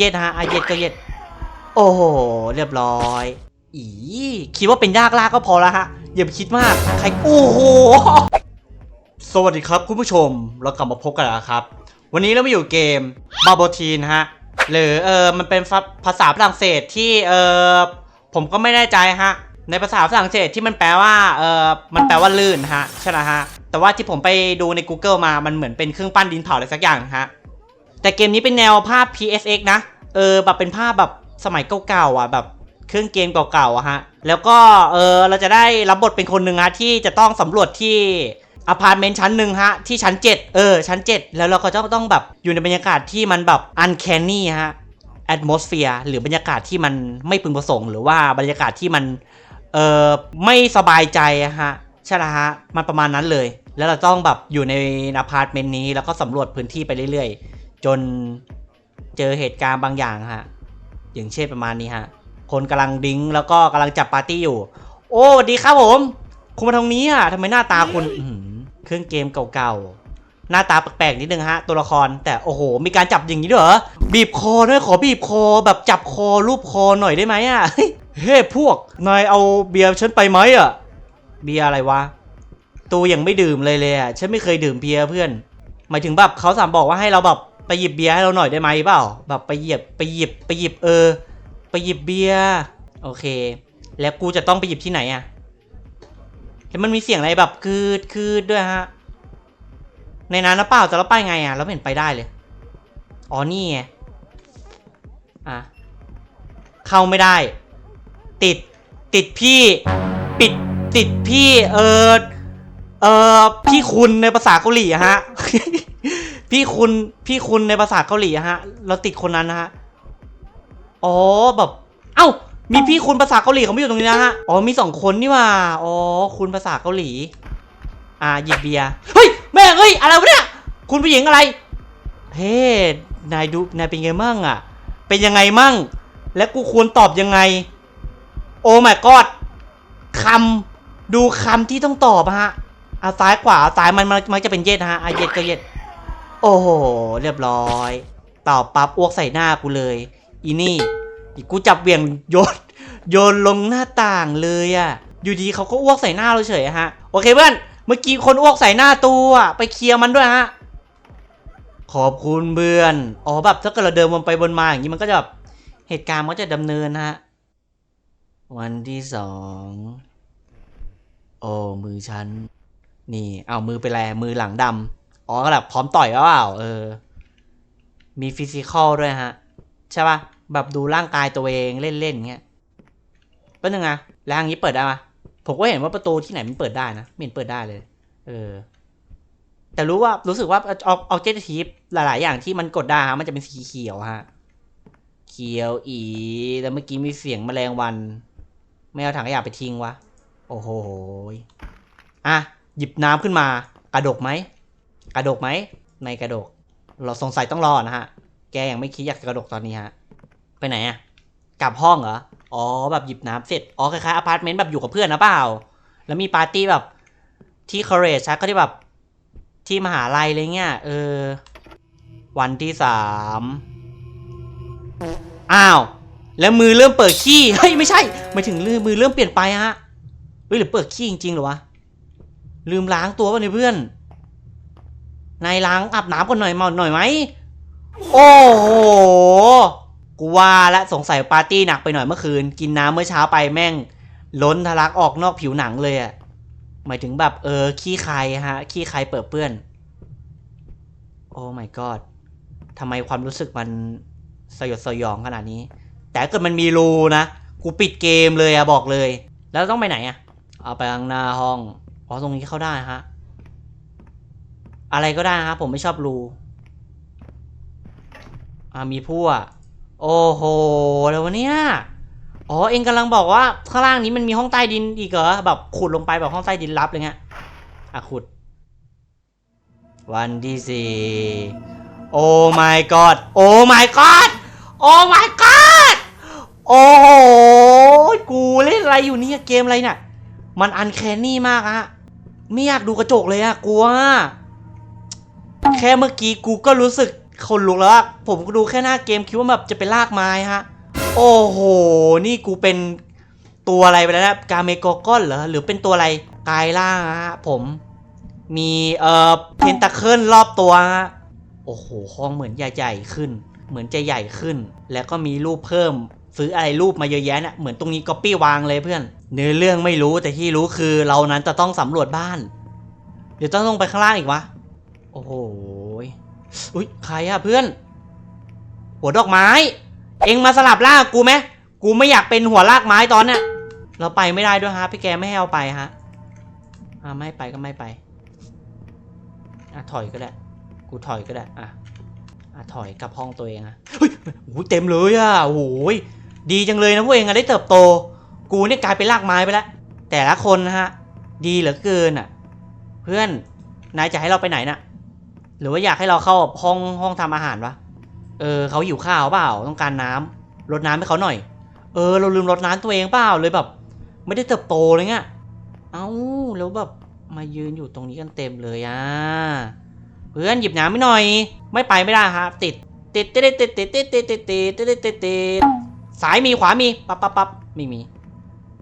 เย็ดฮะอาเย็ดก็เย็ด โอ้โห เรียบร้อย อีคิดว่าเป็นยากลากก็พอแล้วฮะ อย่าไปคิดมาก ใคร โอ้โห สวัสดีครับคุณผู้ชม เรากลับมาพบกันแล้วครับ วันนี้เรามาอยู่เกมบาโบทีนฮะ หรือเออมันเป็นภาษาฝรั่งเศสที่เออผมก็ไม่แน่ใจฮะ ในภาษาฝรั่งเศสที่มันแปลว่าเออมันแปลว่าลื่นฮะ ใช่ไหมฮะ แต่ว่าที่ผมไปดูใน Google มา มันเหมือนเป็นเครื่องปั้นดินเผาอะไรสักอย่างฮะ แต่เกมนี้เป็นแนวภาพ PSX นะ เออแบบเป็นภาพแบบสมัยเก่าๆอะแบบเครื่องเกมเก่าๆอะฮะ แล้วก็เออเราจะได้รับบทเป็นคนหนึ่งฮะที่จะต้องสำรวจที่อพาร์ตเมนต์ชั้นหนึ่งฮะ ที่ชั้น 7 เออ ชั้น 7 แล้วเราก็จะต้องแบบอยู่ในบรรยากาศที่มันแบบอันแคนนี่ฮะ atmosphere หรือบรรยากาศที่มันไม่พึงประสงค์ หรือว่าบรรยากาศที่มันเออไม่สบายใจอะฮะใช่ละฮะมันประมาณนั้นเลย แล้วเราต้องแบบอยู่ในอพาร์ตเมนต์นี้แล้วก็สำรวจพื้นที่ไปเรื่อยๆ จนเจอเหตุการณ์บางอย่างฮะอย่างเช่นประมาณนี้ฮะคนกำลังดิ้งแล้วก็กำลังจับปาร์ตี้อยู่ โอ้ดีครับผม คุณมาตรงนี้อะทำไมหน้าตาคุณอื้อหือเครื่องเกมเก่าๆ หน้าตาแปลกๆนิดนึงฮะ ตัวละครแต่โอ้โห มีการจับอย่างนี้ด้วยเหรอบีบคอด้วยขอบีบคอแบบจับคอรูปคอหน่อยได้ไหมอะเฮ้ยเฮ้ยพวกนายเอาเบียร์ฉันไปไหมอะเบียร์อะไรวะตูยังไม่ดื่มเลยเลยอะฉันไม่เคยดื่มเบียร์เพื่อน หมายถึงแบบเขาสามบอกว่าให้เราแบบ ไปหยิบเบียร์ให้เราหน่อยได้ไหมเปล่า แบบไปหยิบไปหยิบไปหยิบเออ ไปหยิบเบียร์โอเค แล้วกูจะต้องไปหยิบที่ไหนอะแล้วมันมีเสียงอะไรแบบคืดคืดด้วยฮะ ในนั้นนะเปล่าจะเราไปไงอะเราเห็นไปได้เลย อ๋อนี่ไงอะเข้าไม่ได้ ติดติดพี่ ปิดติดพี่เออเออพี่คุณในภาษาเกาหลีฮะ พี่คุณพี่คุณในภาษาเกาหลีอะฮะ เราติดคนนั้นนะฮะ อ๋อแบบ เอ้า มีพี่คุณภาษาเกาหลีเขาไม่อยู่ตรงนี้นะฮะ อ๋อมีสองคนนี่ว่า อ๋อคุณภาษาเกาหลี อ่าหยิบเบียร์ เฮ้ยแม่เฮ้ยอะไรวะเนี่ย คุณผู้หญิงอะไร เฮ้ นายดูนายเป็นไงมั่งอะ เป็นยังไงมั่ง และกูควรตอบยังไง โอ้ my god คำดูคำที่ต้องตอบอะฮะเอาซ้ายขวาซ้ายมันมันจะเป็นเย็ดนะฮะอะเย็ดก็เย็ด โอ้โห เรียบร้อยตอบปั๊บอ้วกใส่หน้ากูเลย อีนี่กูจับเวี่ยงโยนโยนลงหน้าต่างเลยอะอยู่ดีเขาก็อ้วกใส่หน้าเราเฉยฮะ โอเคเพื่อน เมื่อกี้คนอ้วกใส่หน้าตัวไปเคลียร์มันด้วยฮะ ขอบคุณเพื่อน อ๋อแบบถ้าเกิดเราเดินวนไปวนมาอย่างนี้มันก็จะแบบเหตุการณ์มันก็จะดำเนินฮะ วันที่สองโอ้มือฉัน นี่ เอามือไปแลมือหลังดำ อ๋อก็แบบพร้อมต่อยอเปล่าเออ มีฟิสิกอลด้วยฮะ ใช่ปะแบบดูร่างกายตัวเองเล่นๆเงี้ยเป็นยังไงแล้วอย่างนี้เปิดได้ปะผมก็เห็นว่าประตูที่ไหนมันเปิดได้นะไม่เห็นเปิดได้เลย เออ แต่รู้ว่ารู้สึกว่าเอาเอาเจตทีฟหลาย ๆ อย่างที่มันกดได้ฮะมันจะเป็นสีเขียวฮะ เขียวอี แล้วเมื่อกี้มีเสียงแมลงวัน ไม่เอาถังขยะไปทิ้งวะ โอ้โห อะ หยิบน้ำขึ้นมากระดกไหม กระดกไหมไม่กระดก เราสงสัยต้องรอนะฮะ แกยังไม่คิดอยากกระดกตอนนี้ฮะ ไปไหนอะกลับห้องเหรอ อ๋อแบบหยิบน้ำเสร็จ อ๋อคล้ายๆอพาร์ตเมนต์แบบอยู่กับเพื่อนนะเปล่า แล้วมีปาร์ตี้แบบที่คอเรจชักก็ที่แบบที่มหาลัยอะไรเงี้ย เออ วันที่สาม อ้าว แล้วมือเริ่มเปิดขี้ เฮ้ยไม่ใช่ ไม่ถึงมือมือเริ่มเปลี่ยนไปฮะ เฮ้ยหรือเปิดขี้จริงๆเหรอวะ ลืมล้างตัวป่ะเนี่ยเพื่อน นายล้างอาบน้ำก่อนหน่อยมาหน่อยไหม โอ้โห กูว่าและสงสัยปาร์ตี้หนักไปหน่อยเมื่อคืน กินน้ำเมื่อเช้าไปแม่ง ล้นทะลักออกนอกผิวหนังเลยอะหมายถึงแบบเออ ขี้ใครฮะ ขี้ใครเปิดเปื้อน โอ้ my god ทำไมความรู้สึกมันสยดสยองขนาดนี้ แต่ถ้าเกิดมันมีรูนะ กูปิดเกมเลยอะบอกเลย แล้วต้องไปไหนอะเอาไปข้างหน้าห้อง อ๋อตรงนี้เข้าได้ฮะ อะไรก็ได้ครับผมไม่ชอบรูอ่ามีพั่วโอ้โหแล้ววะเนี่ยอ๋อเองกำลังบอกว่าข้างล่างนี้มันมีห้องใต้ดินอีกเหรอแบบขุดลงไปแบบห้องใต้ดินลับเลยเงี้ยอะขุด วันที่สี่โอ้ my god โอ้ my god โอ้ my god โอ้โหกูเล่นอะไรอยู่เนี่ยเกมอะไรเนี่ยมันอันแคนนี่มากอะไม่อยากดูกระจกเลยอะกลัว แค่เมื่อกี้กูก็รู้สึกคนลุกแล้วผมก็ดูแค่หน้าเกมคิดว่าแบบจะเป็นลากไม้ฮะ โอ้โห นี่กูเป็นตัวอะไรไปแล้วนะกาเมโกกอนเหรอ หรือเป็นตัวอะไรกายล่างฮะผม มีเอ่อเพนตาเคิลรอบตัวฮะ โอ้โหห้องเหมือนใหญ่ๆขึ้น เหมือนจะใหญ่ขึ้น แล้วก็มีรูปเพิ่มซื้ออะไรรูปมาเยอะแยะเนะ่ะเหมือนตรงนี้ก๊อปปี้วางเลยเพื่อน เนื้อเรื่องไม่รู้แต่ที่รู้คือเรานั้นจะต้องสำรวจบ้าน เดี๋ยวต้องลงไปข้างล่างอีกวะ โอ้โหอุ้ยใครอะเพื่อน หัวดอกไม้ เองมาสลับล่ากกูไหมกูไม่อยากเป็นหัวลากไม้ตอนเนี้ยเราไปไม่ได้ด้วยฮะพี่แกไม่ให้เอาไปฮะอ่าไม่ไปก็ไม่ไปอะถอยก็ได้ กูถอยก็ได้อะอะถอยกลับห้องตัวเองอะเฮ้ยโอ้ยเต็มเลยอะโอ้ยดีจังเลยนะพวกเองอะได้เติบโต กูเนี่ยกลายเป็นลากไม้ไปแล้วแต่ละคนนะฮะ ดีเหลือเกินอะเพื่อนนายจะให้เราไปไหนน่ะ หรือว่าอยากให้เราเข้าห้องห้องทำอาหารวะ เออเขาหิวข้าวเปล่าต้องการน้ำรดน้ำให้เขาหน่อย เออ เราลืมรดน้ำตัวเองเปล่าเลยแบบ ไม่ได้เติบโตเลยเงี้ย เอ้าแล้วแบบมายืนอยู่ตรงนี้กันเต็มเลยอะเพื่อนหยิบน้ำไม่หน่อย ไม่ไปไม่ได้ครับติดติดติดติดติดติดติดติดติดติดติดติดติดสายมีขวามีปั๊บปั๊บปั๊บไม่มี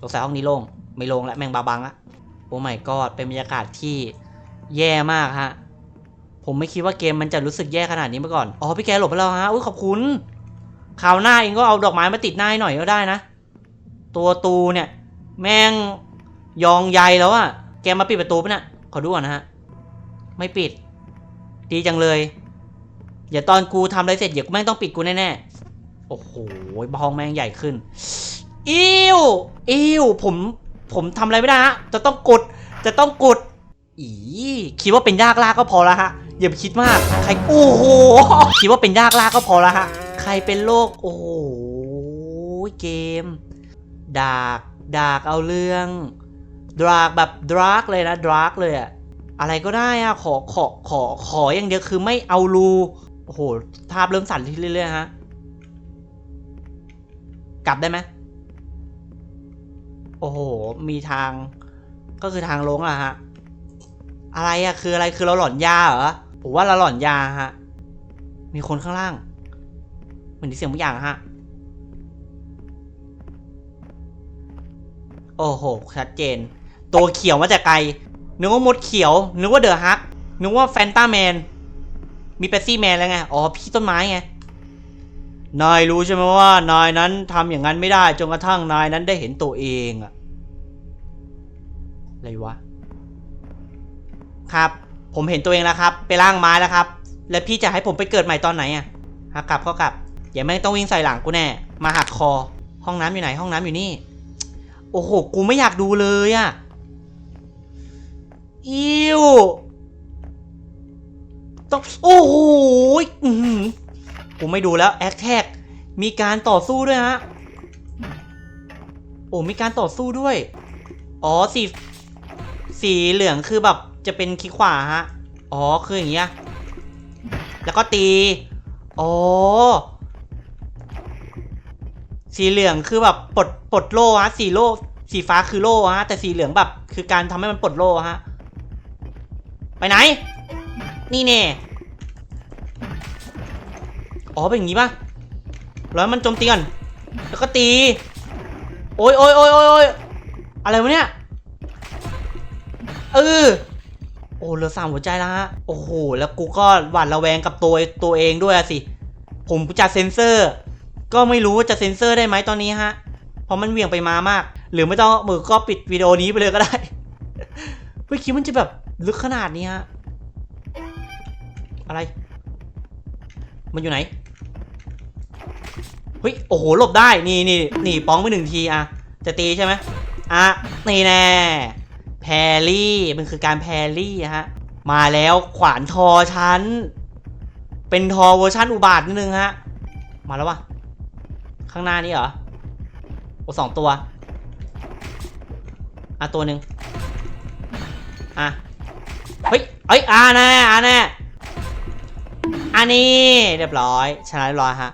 สงสัยห้องนี้โล่งไม่โล่งแล้วแมงบาบังอะโอ้ไม่กอดเป็นบรรยากาศที่แย่มากฮะ ผมไม่คิดว่าเกมมันจะรู้สึกแย่ขนาดนี้มาก่อน อ๋อพี่แกหลบให้เราฮะ อุ้ยขอบคุณคราวหน้าเองก็เอาดอกไม้มาติดหน้าให้หน่อยก็ได้นะ ตัวตูเนี่ย แม่งยองใยแล้วอะแกมาปิดประตูปะเนี่ย ขอดูก่อนนะฮะ ไม่ปิด ดีจังเลย อย่าตอนกูทำอะไรเสร็จเดี๋ยวกูแม่งต้องปิดกูแน่ๆ โอ้โหบ้องแม่งใหญ่ขึ้น อิ้ว อิ้ว ผม ผมทำอะไรไม่ได้ฮะ จะต้องกด จะต้องกด อีคิดว่าเป็นยากลากก็พอแล้วฮะ อย่าไปคิดมาก ใคร โอ้โห คิดว่าเป็นยากลากก็พอแล้วฮะ ใครเป็นโรค โอ้โห เกม ดาก ดากเอาเรื่อง ดรากแบบดรากเลยนะ ดรากเลยอะอะไรก็ได้อะขอ ขอ ขอ ขออย่างเดียวคือไม่เอารู โอ้โห ภาพเริ่มสั่นเรื่อยๆฮะ กลับได้ไหมโอ้โห มีทาง ก็คือทางลงอะฮะ อะไรอะคืออะไรคือเราหลอนยาเหรอผมว่าเราหลอนยาฮะ มีคนข้างล่าง เหมือนที่เสียงบางอย่างฮะ โอ้โห ชัดเจน ตัวเขียวมาแต่ไกล นึกว่ามดเขียว นึกว่าเดอะฮัก นึกว่าแฟนตาแมน มีเปปซี่แมนแล้วไง อ๋อ พี่ต้นไม้ไง นายรู้ใช่ไหมว่า นายนั้นทำอย่างนั้นไม่ได้ จนกระทั่งนายนั้นได้เห็นตัวเองอะอะไรวะ ครับ ผมเห็นตัวเองแล้วครับ ไปล่างไม้แล้วครับ แล้วพี่จะให้ผมไปเกิดใหม่ตอนไหนอะหักกลับก็กลับอย่าแม่งต้องวิ่งใส่หลังกูแน่ มาหักคอ ห้องน้ำอยู่ไหน ห้องน้ำอยู่นี่ โอ้โห กูไม่อยากดูเลยอะอิวต้องโอ้โหอื้อหือกูไม่ดูแล้วแอคแท็กมีการต่อสู้ด้วยฮะ โอ้มีการต่อสู้ด้วย อ๋อสีสีเหลืองคือแบบ จะเป็นคลิกขวาฮะ อ๋อ คืออย่างเงี้ย แล้วก็ตีอ๋อสีเหลืองคือแบบปลดปลดโล่ฮะ สีโล่ สีฟ้าคือโล่ฮะ แต่สีเหลืองแบบ คือการทำให้มันปลดโล่ฮะ ไปไหน นี่เน่อ๋อ เป็นอย่างงี้ป่ะ แล้วมันโจมตีก่อน แล้วก็ตี โอ้ยโอ้ยโอ้ยโอ้ยโอ้ยอะไรวะเนี่ย เออ โอ้เหลือสามหัวใจแล้วฮะ โอ้โห แล้วกูก็หวาดระแวงกับตัวตัวเองด้วยสิ ผมจะเซ็นเซอร์ ก็ไม่รู้ว่าจะเซ็นเซอร์ได้ไหมตอนนี้ฮะ เพราะมันเหวี่ยงไปมามาก หรือไม่ต้องมือก็ปิดวิดีโอนี้ไปเลยก็ได้ ไม่คิดมันจะแบบลึกขนาดนี้ฮะ อะไร มันอยู่ไหน เฮ้ย โอ้โห หลบได้ นี่นี่นี่ป้องไปหนึ่งทีอะ จะตีใช่ไหมอะ นี่แน่ แพรี่มันคือการแพรี่ฮะมาแล้วขวานทอชั้น เป็นทอเวอร์ชันอุบาทนิดนึงฮะมาแล้ววะข้างหน้านี้เหรอโอ้สองตัวอะตัวหนึ่งอะเฮ้ยเอ้ยอ่าแน่อ่าแน่อันนี้เรียบร้อยชนะเรียบร้อยฮะ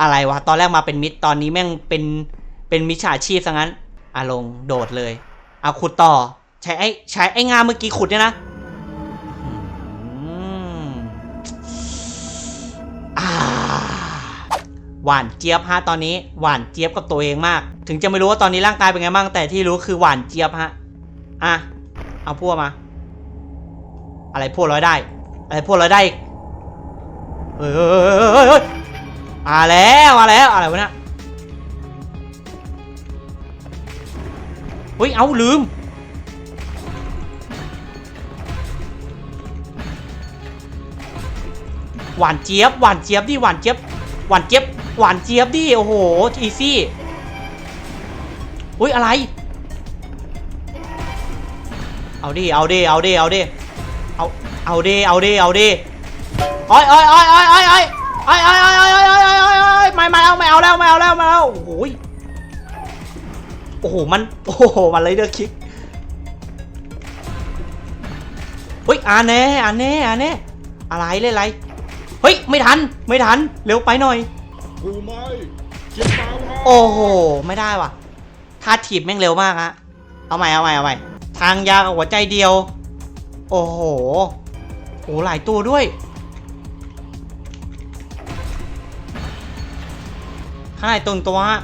อะไรวะตอนแรกมาเป็นมิดตอนนี้แม่งเป็นเป็นมิจฉาชีพซะงั้นอะลงโดดเลยเอาขุดต่อ ใช้ไอ้ใช้ไอ้งามเมื่อกี้ขุดเนี่ยนะหวานเจี๊ยบฮะตอนนี้หวานเจี๊ยบกับตัวเองมาก ถึงจะไม่รู้ว่าตอนนี้ร่างกายเป็นไงบ้างแต่ที่รู้คือหวานเจี๊ยบฮะอะเอาพวกมา อะไรพวกร้อยได้ อะไรพวกร้อยได้อีกเฮ้ยเฮ้ยเฮ้ยเฮ้ยเฮ้ยมาแล้วมาแล้วอะไรวะเนี่ยเฮ้ยเอาลืม หวานเจี๊ยบหวานเจี๊ยบดิหวานเจี๊ยบหวานเจี๊ยบหวานเจี๊ยบดิโอ้โหอีซี่อุ้ยอะไร เอาดิเอาดิเอาดิเอาดิเอาเอาดิเอาดิเอาดิอ้อยอ้อยอ้อยอ้อยอ้อยอ้อยอ้อยอ้อยอ้อยอ้อยอ้อยอ้อยอ้อยอ้อยอ้ยไม่ไม่เอาไม่เอาแล้วไม่เอาแล้วไม่เอาโอ้โหยโอ้โหมันโอ้โหมันเลยเดอร์คิกเฮ้ยอ่านแน่อ่านแน่อ่านแน่อะไรเล่นอะไร เฮ้ย ไม่ทัน ไม่ทัน เร็วไปหน่อย กูไม่คิดตามมาโอ้โห ไม่ได้ว่ะท่าถีบแม่งเร็วมากฮะ เอาใหม่ เอาใหม่ เอาใหม่ ทางยาวกับหัวใจเดียว โอ้โห โอ้หลายตัวด้วย ข้างในตรงตัวฮะ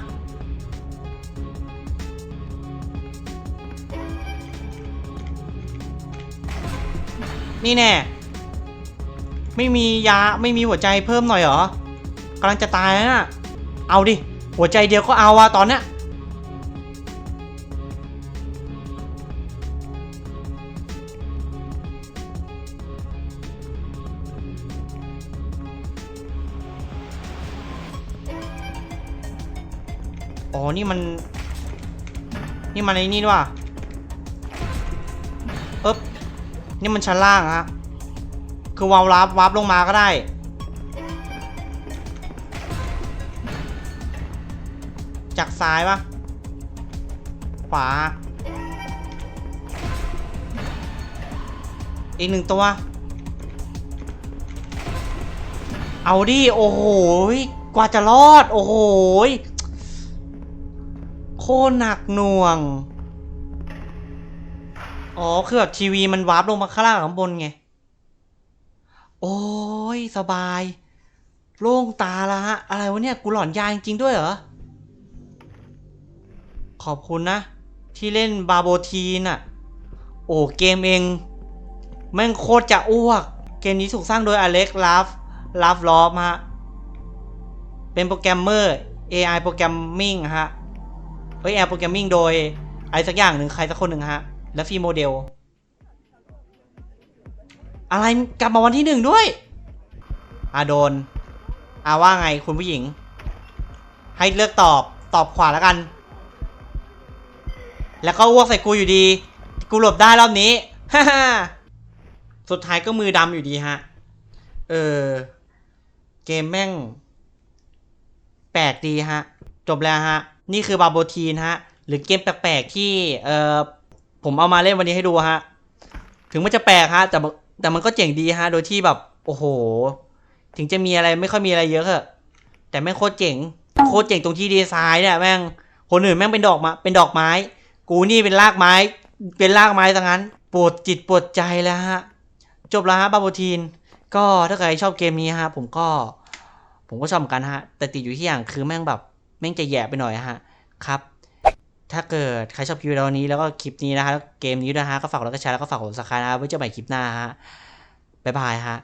นี่แน่ ไม่มียาไม่มีหัวใจเพิ่มหน่อยเหรอกำลังจะตายนะเอาดิ หัวใจเดียวก็เอาอะตอนเนี้ยอ๋อ นี่มัน นี่มันไอ้นี่ด้วยวะเอ๊บนี่มันชั้นล่างฮะ คือวาล์วรับวาร์ปลงมาก็ได้ จากซ้ายปะขวา อีกหนึ่งตัว เอาดิ โอ้โห กว่าจะรอด โอ้โห โคตรหนักหน่วง อ๋อ คือแบบทีวีมันวาร์ปลงมาข้างล่างข้างบนไง โอ้ยสบาย โล่งตาละฮะ อะไรวะเนี่ย กูหลอนยาจริงๆด้วยเหรอ ขอบคุณนะ ที่เล่นบาโบทีนอะโอ้เกมเอง แม่งโคตรจะอ้วก เกมนี้ถูกสร้างโดยอเล็กลาฟลาฟลอฟฮะ เป็นโปรแกรมเมอร์ AI โปรแกรมมิ่งฮะเฮ้ย AI โปรแกรมมิ่งโดยอะไรสักอย่างหนึ่งใครสักคนหนึ่งฮะ และฟรีโมเดล อะไรกลับมาวันที่หนึ่งด้วยอาโดนอาว่าไงคุณผู้หญิง ให้เลือกตอบตอบขวาแล้วกัน แล้วก็อ้วกใส่กูอยู่ดี กูหลบได้รอบนี้ฮ่าฮ่าสุดท้ายก็มือดำอยู่ดีฮะ เออ เกมแม่ง แปลกดีฮะ จบแล้วฮะ นี่คือบาโบทีนฮะ หรือเกมแปลกๆที่ เออผมเอามาเล่นวันนี้ให้ดูฮะ ถึงมันจะแปลกฮะ แต่ แต่มันก็เจ๋งดีฮะ โดยที่แบบ โอ้โห ถึงจะมีอะไรไม่ค่อยมีอะไรเยอะอะแต่แม่งโคตรเจ๋ง โคตรเจ๋งตรงที่ดีไซน์เนี่ยแม่งคนอื่นแม่งเป็นดอกมาเป็นดอกไม้ กูนี่เป็นรากไม้ เป็นรากไม้ทั้งนั้นปวดจิตปวดใจแล้วฮะ จบแล้วฮะบาโบทีน ก็ถ้าใครชอบเกมนี้ฮะ ผมก็ ผมก็ชอบเหมือนกันฮะ แต่ติดอยู่ที่อย่างคือแม่งแบบ แม่งจะแย่ไปหน่อยฮะ ครับ ถ้าเกิดใครชอบคลิปวิดีโอนี้แล้วก็คลิปนี้นะฮะเกมนี้นะฮะก็ฝากกดไลค์กดแชร์แล้วก็ฝากกดซับสไครต์นะไว้เจอกันใหม่คลิปหน้าฮะบ๊ายบายฮะ